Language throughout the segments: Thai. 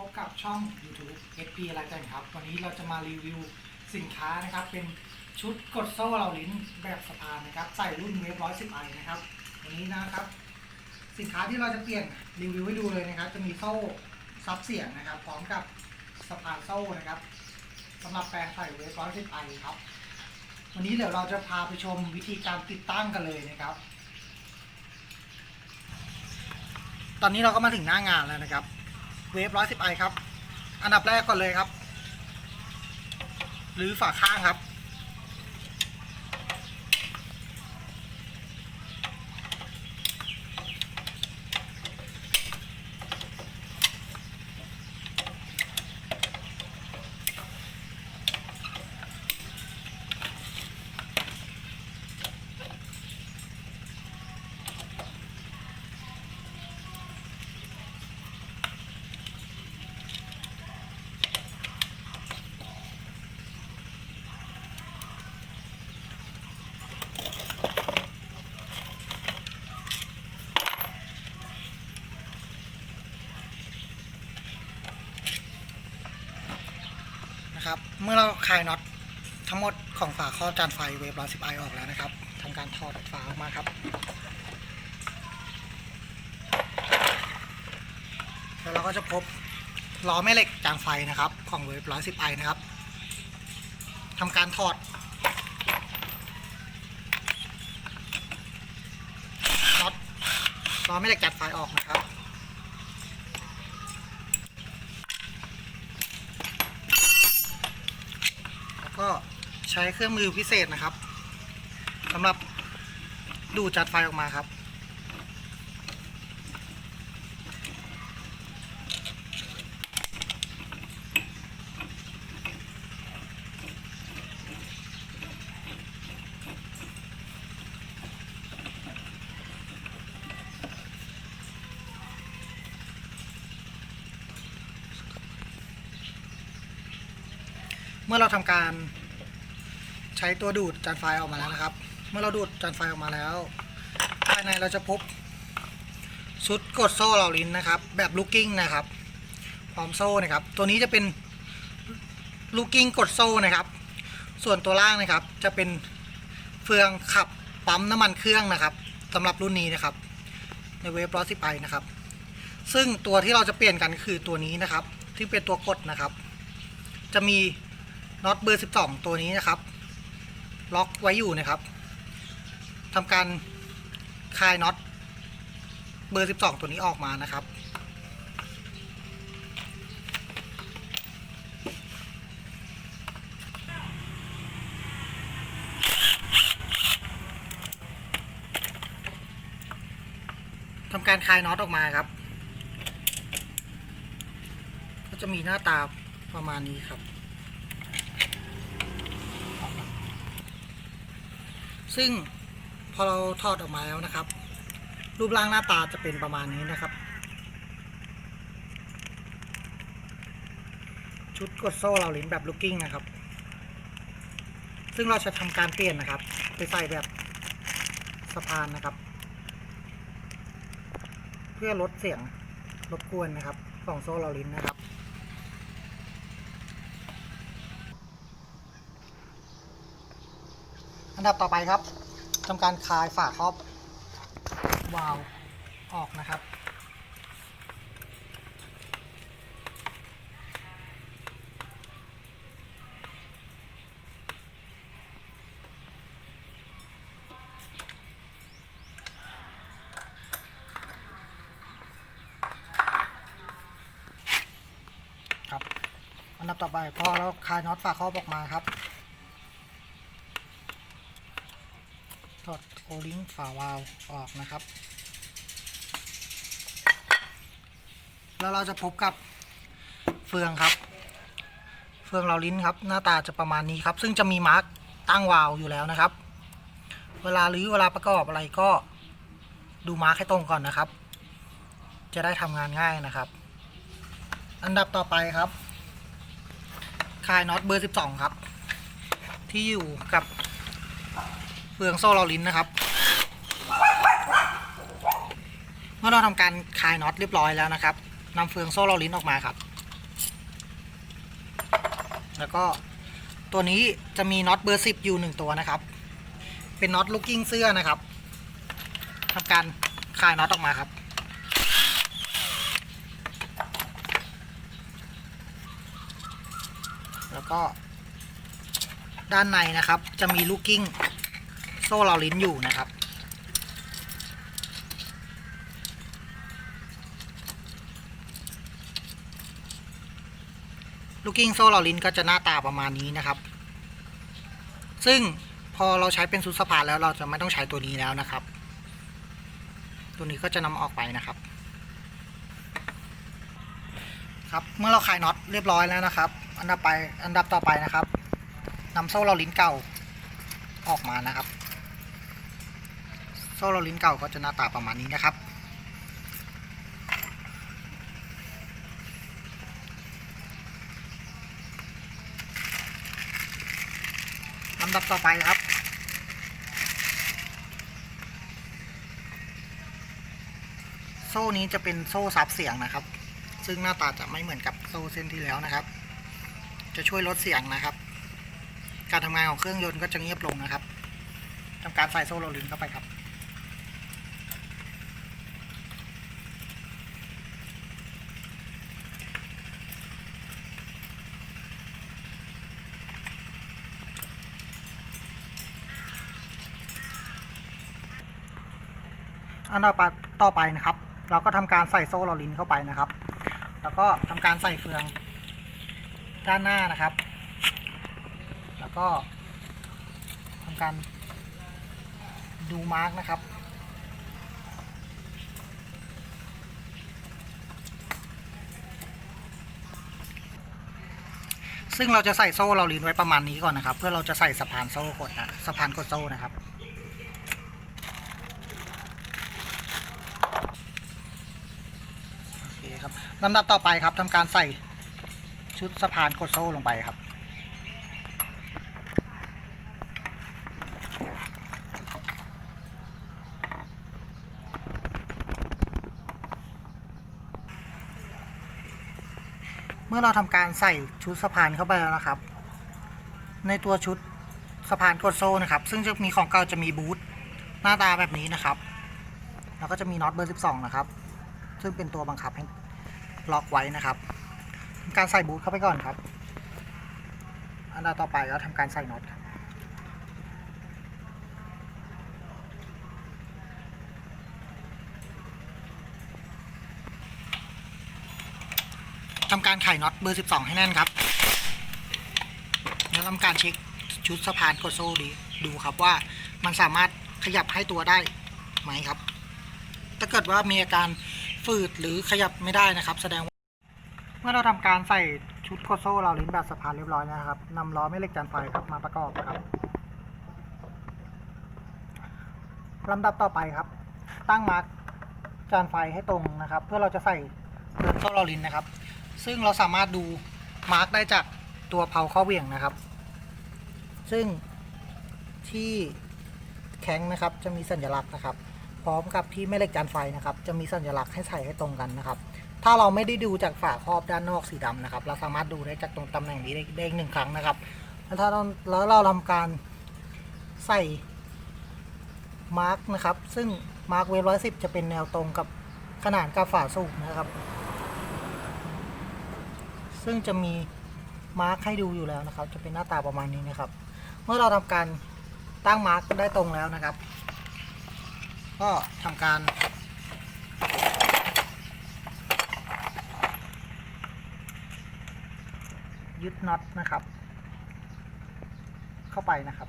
พบกับช่อง YouTube SP อะไรกันครับ วันนี้เราจะมารีวิวสินค้านะครับ เป็นชุดกดโซ่เราลิ้นแบบสะพานนะครับ ใส่รุ่นเวฟร้อยสิบไอนะครับ วันนี้นะครับ สินค้าที่เราจะเปลี่ยนรีวิวให้ดูเลยนะครับ จะมีโซ่ซับเสียงนะครับ พร้อมกับสะพานโซ่นะครับสำหรับแปลงใส่เวฟร้อยสิบไอครับ วันนี้เดี๋ยวเราจะพาไปชมวิธีการติดตั้งกันเลยนะครับ ตอนนี้เราก็มาถึงหน้างานแล้วนะครับ เวฟร้อยสิบไอครับ อันดับแรกก่อนเลยครับ หรือฝาข้างครับ นะครับ เมื่อเราคลายน็อตทั้งหมดของฝาครอบจานไฟเวฟร้อยสิบไอออกแล้วนะครับทำการถอดฝาออกมาครับ แล้วเราก็จะพบล้อแม่เหล็กจานไฟนะครับ ของเวฟร้อยสิบไอนะครับทำการถอดน็อตล้อแม่เหล็กจานไฟออกนะครับ แล้ว ก็ใช้เครื่องมือพิเศษนะครับสำหรับดูดจัดไฟออกมาครับ มื่อเราทำการใช้ตัวดูดจานไฟออกมาแล้วนะครับ เมื่อเราดูดจานไฟออกมาแล้ว ภายในเราจะพบชุดกดโซ่เหล่าลิ้นนะครับ แบบลูกกิ้งนะครับ พร้อมโซ่นะครับ ตัวนี้จะเป็นลูกกิ้งกดโซ่นะครับ ส่วนตัวล่างนะครับจะเป็นเฟืองขับปั๊มน้ำมันเครื่องนะครับสำหรับรุ่นนี้นะครับ ในเวฟร้อสิบไอนะครับ ซึ่งตัวที่เราจะเปลี่ยนกันคือตัวนี้นะครับ ที่เป็นตัวกดนะครับ จะมี น็อตเบอร์ 12 ตัวนี้นะครับ ล็อกไว้อยู่นะครับทำการคลายน็อตเบอร์ 12 ตัวนี้ออกมานะครับ ทำการคลายน็อตออกมาครับ ก็จะมีหน้าตาประมาณนี้ครับ ซึ่งพอเราทอดออกมาแล้วนะครับ รูปร่างหน้าตาจะเป็นประมาณนี้นะครับ ชุดกดโซ่เราลิ้นแบบลูกกิ้งนะครับ ซึ่งเราจะทำการเปลี่ยนนะครับ ไปใส่แบบสะพานนะครับ เพื่อลดเสียงรบกวนนะครับของโซ่เราลิ้นนะครับ อันดับต่อไปครับทำการคลายฝาครอบวาล์วออกนะครับครับอันดับต่อไปพอเราคลายน็อตฝาครอบออกมาครับ ถอดโอลิงฝาวาล์วออกนะครับ แล้วเราจะพบกับเฟืองครับ เฟืองเราลิ้นครับ หน้าตาจะประมาณนี้ครับ ซึ่งจะมีมาร์กตั้งวาล์วอยู่แล้วนะครับ เวลาหรือเวลาประกอบอะไรก็ดูมาร์กให้ตรงก่อนนะครับ จะได้ทำงานง่ายนะครับ อันดับต่อไปครับคลายน็อตเบอร์ 12 ครับ ที่อยู่กับ เฟืองโซ่เราลิ้นนะครับ เมื่อเราทำการคลายน็อตเรียบร้อยแล้วนะครับนำเฟืองโซ่เราลิ้นออกมาครับ แล้วก็ตัวนี้จะมีน็อตเบอร์สิบอยู่หนึ่งตัวนะครับ เป็นน็อตลูกกิ้งเสื้อนะครับทำการคลายน็อตออกมาครับแล้วก็ด้านในนะครับจะมีลูกกิ้ง โซ่ลอลิ้นอยู่นะครับ ลูกกิ้งโซ่ลอลิ้นก็จะหน้าตาประมาณนี้นะครับ ซึ่งพอเราใช้เป็นซุดสะพานแล้วเราจะไม่ต้องใช้ตัวนี้แล้วนะครับ ตัวนี้ก็จะนำออกไปนะครับ ครับเมื่อเราคลายน็อตเรียบร้อยแล้วนะครับ อันดับไปอันดับต่อไปนะครับนำโซ่เราลิ้นเก่าออกมานะครับ โซ่เราลิ้นเก่าก็จะหน้าตาประมาณนี้นะครับ ลำดับต่อไปครับ โซ่นี้จะเป็นโซ่ซับเสียงนะครับ ซึ่งหน้าตาจะไม่เหมือนกับโซ่เส้นที่แล้วนะครับ จะช่วยลดเสียงนะครับ การทำงานของเครื่องยนต์ก็จะเงียบลงนะครับทำการใส่โซ่โรลลินเข้าไปครับ อันต่อไปต่อไปนะครับ เราก็ทำการใส่โซ่โรลลินเข้าไปนะครับ แล้วก็ทำการใส่เฟืองด้านหน้านะครับ แล้วก็ทำการดูมาร์กนะครับซึ่งเราจะใส่โซ่เราลินไว้ประมาณนี้ก่อนนะครับ เพื่อเราจะใส่สะพานโซ่กดนะสะพานกดโซ่นะครับ โอเคครับ ลำดับต่อไปครับทำการใส่ชุดสะพานกดโซ่ลงไปครับ เมื่อเราทำการใส่ชุดสะพานเข้าไปแล้วนะครับ ในตัวชุดสะพานกดโซ่นะครับ ซึ่งจะมีของเก่าจะมีบูทหน้าตาแบบนี้นะครับ แล้วก็จะมีน็อตเบอร์ 12 นะครับ ซึ่งเป็นตัวบังคับให้ ล็อกไว้นะครับทำการใส่บูทเข้าไปก่อนครับ อันดับต่อไปก็ทำการใส่น็อตครับทำการไขน็อตเบอร์ 12 ให้แน่นครับ แล้วทำการเช็คชุดสะพานกดโซ่ดีดูครับว่ามันสามารถขยับให้ตัวได้ไหมครับ ถ้าเกิดว่ามีอาการ ฝืดหรือขยับไม่ได้นะครับ แสดงว่า เมื่อเราทำการใส่ชุดโคโซ่เราลิ้นแบบสะพานเรียบร้อยนะครับนำล้อแม่เหล็กจานไฟครับมาประกอบครับลำดับต่อไปครับ ตั้งมาร์กจานไฟให้ตรงนะครับ เพื่อเราจะใส่เรือนโซ่เราลิ้นนะครับ ซึ่งเราสามารถดูมาร์กได้จากตัวเพาข้อเหวี่ยงนะครับ ซึ่งที่แข้งนะครับจะมีสัญลักษณ์นะครับ พร้อมกับที่แม่เหล็กจานไฟนะครับ จะมีสัญลักษณ์ให้ใส่ให้ตรงกันนะครับ ถ้าเราไม่ได้ดูจากฝาครอบด้านนอกสีดำนะครับ เราสามารถดูได้จากตรงตำแหน่งนี้ได้อีกหนึ่งครั้งนะครับ แล้วถ้าเราแล้วเราทำการใส่มาร์กนะครับ ซึ่งมาร์กเวฟร้อยสิบจะเป็นแนวตรงกับขนาดกับฝาสูบนะครับ ซึ่งจะมีมาร์กให้ดูอยู่แล้วนะครับ จะเป็นหน้าตาประมาณนี้นะครับ เมื่อเราทำการตั้งมาร์กได้ตรงแล้วนะครับ ก็ทำการ ยึดน็อตนะครับ เข้าไปนะครับ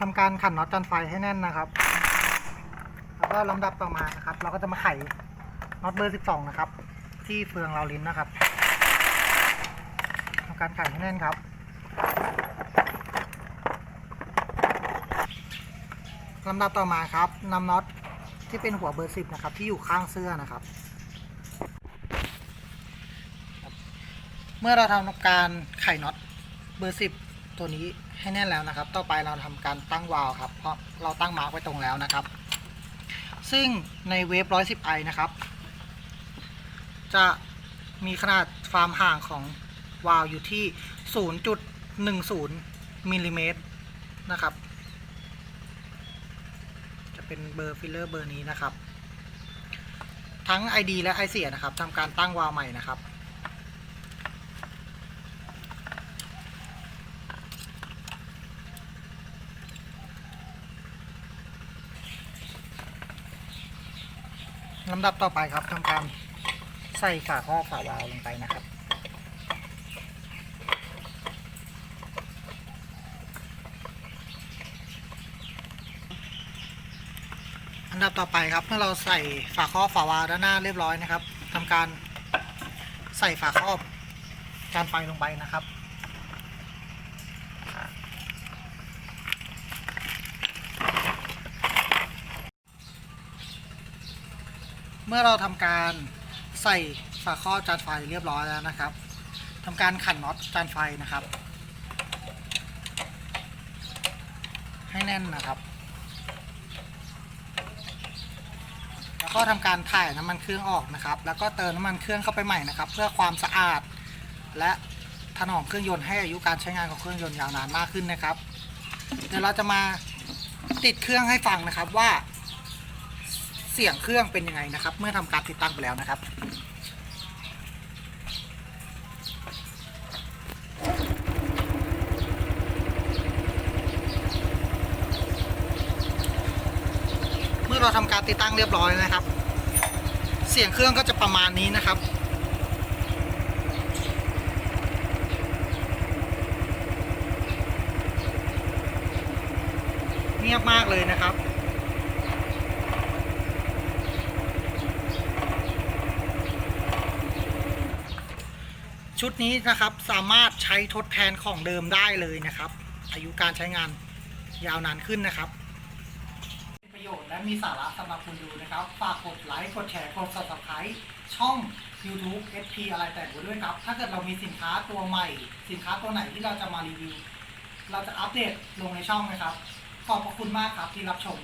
ทำการขันน็อตจันไฟให้แน่นนะครับแล้วก็ลำดับต่อมานะครับ เราก็จะมาไขน็อตเบอร์ 12 นะครับ ที่เฟืองเราลิ้นนะครับทำการไขให้แน่นครับ ลำดับต่อมาครับนำน็อตที่เป็นหัวเบอร์10นะครับ ที่อยู่ข้างเสื้อนะครับ เมื่อเราทำการไขน็อตเบอร์10ตัวนี้ให้แน่นแล้วนะครับ ต่อไปเราทำการตั้งวาล์วครับ เพราะเราตั้งมาร์กไว้ตรงแล้วนะครับ ซึ่งในเวฟ110ไอนะครับ จะมีขนาดความห่างของวาล์วอยู่ที่ 0.10มิลลิเมตรนะครับ เป็นเบอร์ฟิลเลอร์เบอร์นี้นะครับ ทั้ง ID และ i อนะครับทำการตั้งวาล์วใหม่นะครับลำดับต่อไปครับทำการใส่ฝาครอบฝาวาล์วลงไปนะครับ อันดับต่อไปครับเมื่อเราใส่ฝาครอบฝาวาด้านหน้าเรียบร้อยนะครับทำการใส่ฝาครอบจานไฟลงไปนะครับ เมื่อเราทำการใส่ฝาครอบจานไฟเรียบร้อยแล้วนะครับทำการขันน็อตจานไฟนะครับ ให้แน่นนะครับ แล้ว ก็ทำการถ่ายน้ำมันเครื่องออกนะครับ แล้วก็เติมน้ำมันเครื่องเข้าไปใหม่นะครับ เพื่อความสะอาด และถนอมเครื่องยนต์ให้อายุการใช้งานของเครื่องยนต์ยาวนานมากขึ้นนะครับ เดี๋ยวเราจะมาติดเครื่องให้ฟังนะครับว่า เสียงเครื่องเป็นยังไงนะครับ เมื่อทำการติดตั้งไปแล้วนะครับ อเราทำการติดตั้งเรียบร้อยนะครับ เสียงเครื่องก็จะประมาณนี้นะครับเงียบมากเลยนะครับชุดนี้นะครับสามารถใช้ทดแทนของเดิมได้เลยนะครับ อายุการใช้งานยาวนานขึ้นนะครับ เป็นประโยชน์ และมีสาระสำหรับคุณดูนะครับ ฝากกดไลค์ กดแชร์ กด subscribe ช่อง YouTube SP อะไรแต่งไว้ด้วยครับ ถ้าเกิดเรามีสินค้าตัวใหม่ สินค้าตัวไหนที่เราจะมารีวิว เราจะอัปเดตลงในช่องนะครับ ขอบพระคุณมากครับที่รับชม